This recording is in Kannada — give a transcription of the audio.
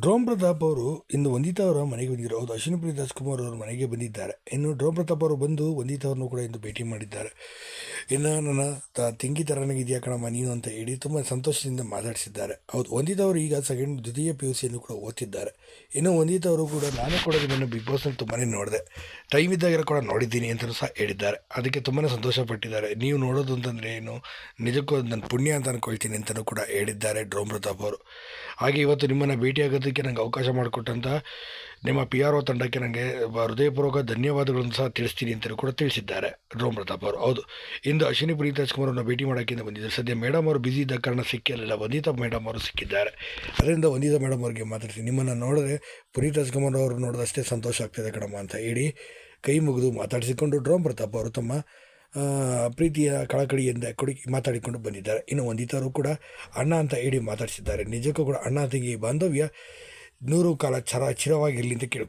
ಡ್ರೋಮ್ ಪ್ರತಾಪ್ ಅವರು ಇಂದು ವಂದಿತಾ ಅವರ ಮನೆಗೆ ಬಂದಿದ್ದಾರೆ. ಹೌದು ಅಶ್ವಿನಿ ಪ್ರಿಯ ರಾಜ್ಕುಮಾರ್ ಅವರ ಮನೆಗೆ ಬಂದಿದ್ದಾರೆ. ಇನ್ನು ಡ್ರೋಮ್ ಪ್ರತಾಪ್ ಅವರು ಬಂದು ವಂದಿತಾ ಅವರನ್ನು ಕೂಡ ಇಂದು ಭೇಟಿ ಮಾಡಿದ್ದಾರೆ. ಇನ್ನು ನನ್ನ ತ- ತಿಂಗಿ ಥರನಾಗಿ ಇದೆಯಾ ಕಣಮ್ಮ ನೀನು ಅಂತ ಹೇಳಿ ತುಂಬ ಸಂತೋಷದಿಂದ ಮಾತಾಡಿಸಿದ್ದಾರೆ. ಹೌದು ಹೊಂದಿದವರು ಈಗ ಸೆಕೆಂಡ್ ದ್ವಿತೀಯ ಪಿ ಯು ಸಿಯನ್ನು ಕೂಡ ಓದ್ತಿದ್ದಾರೆ. ಇನ್ನು ಹೊಂದಿದವರು ಕೂಡ ನಾನು ಕೂಡ ನನ್ನ ಬಿಗ್ ಬಾಸ್ನಲ್ಲಿ ತುಂಬಾ ನೋಡಿದೆ. ಟೈಮ್ ಇದ್ದಾಗ ಕೂಡ ನೋಡಿದ್ದೀನಿ ಅಂತಲೂ ಸಹ ಹೇಳಿದ್ದಾರೆ. ಅದಕ್ಕೆ ತುಂಬಾ ಸಂತೋಷಪಟ್ಟಿದ್ದಾರೆ. ನೀವು ನೋಡೋದು ಅಂತಂದರೆ ಏನು, ನಿಜಕ್ಕೂ ನನ್ನ ಪುಣ್ಯ ಅಂತ ಅಂದ್ಕೊಳ್ತೀನಿ ಅಂತಲೂ ಕೂಡ ಹೇಳಿದ್ದಾರೆ ಡ್ರೋಮ್ ಪ್ರತಾಪ್ ಅವರು. ಹಾಗೆ ಇವತ್ತು ನಿಮ್ಮನ್ನು ಭೇಟಿಯಾಗೋದಕ್ಕೆ ನನಗೆ ಅವಕಾಶ ಮಾಡಿಕೊಟ್ಟಂಥ ನಿಮ್ಮ ಪಿ ಆರ್ ಒ ತಂಡಕ್ಕೆ ನನಗೆ ಹೃದಯಪೂರ್ವಕ ಧನ್ಯವಾದಗಳನ್ನು ಸಹ ತಿಳಿಸ್ತೀನಿ ಅಂತಲೂ ಕೂಡ ತಿಳಿಸಿದ್ದಾರೆ. ರೋಮ್ ಪ್ರತಾಪ್ ಅವರು. ಹೌದು. ಇಂದು ಅಶ್ವಿನಿ ಪುನೀತ್ ರಾಜ್ಕುಮಾರ್ ಅವ್ರನ್ನ ಭೇಟಿ ಮಾಡೋಕ್ಕಿಂತ ಬಂದಿದ್ದಾರೆ. ಸದ್ಯ ಮೇಡಮ್ ಅವರು ಬ್ಯುಸಿ ಇದ್ದ ಕಾರಣ ಸಿಕ್ಕಿರಲಿಲ್ಲ ವಂದಿತಾ ಮೇಡಮ್ ಅವರು ಸಿಕ್ಕಿದ್ದಾರೆ. ಅದರಿಂದ ವಂದಿತಾ ಮೇಡಮ್ ಅವರಿಗೆ ಮಾತಾಡ್ತೀನಿ. ನಿಮ್ಮನ್ನು ನೋಡಿದ್ರೆ ಪುನೀತ್ ರಾಜ್ಕುಮಾರ್ ಅವರು ನೋಡಿದಷ್ಟೇ ಸಂತೋಷ ಆಗ್ತಿದೆ ಕಣಮ್ಮ ಅಂತ ಹೇಳಿ ಕೈ ಮುಗಿದು ಮಾತಾಡಿಸಿಕೊಂಡು ಡ್ರೋಮ್ ಪ್ರತಾಪ್ ಅವರು ತಮ್ಮ ಪ್ರೀತಿಯ ಕಳಕಳಿಯಿಂದ ಕೊಡಿ ಮಾತಾಡಿಕೊಂಡು ಬಂದಿದ್ದಾರೆ. ಇನ್ನು ವಂದಿತಾರು ಕೂಡ ಅಣ್ಣ ಅಂತ ಹೇಳಿ ಮಾತಾಡಿಸಿದ್ದಾರೆ. ನಿಜಕ್ಕೂ ಕೂಡ ಅಣ್ಣ ತಂಗಿ ಬಾಂಧವ್ಯ. ನೂರು ಕಾಲ ಚರ ಚಿರವಾಗಿರಲಿ ಅಂತ ಕೇಳಿ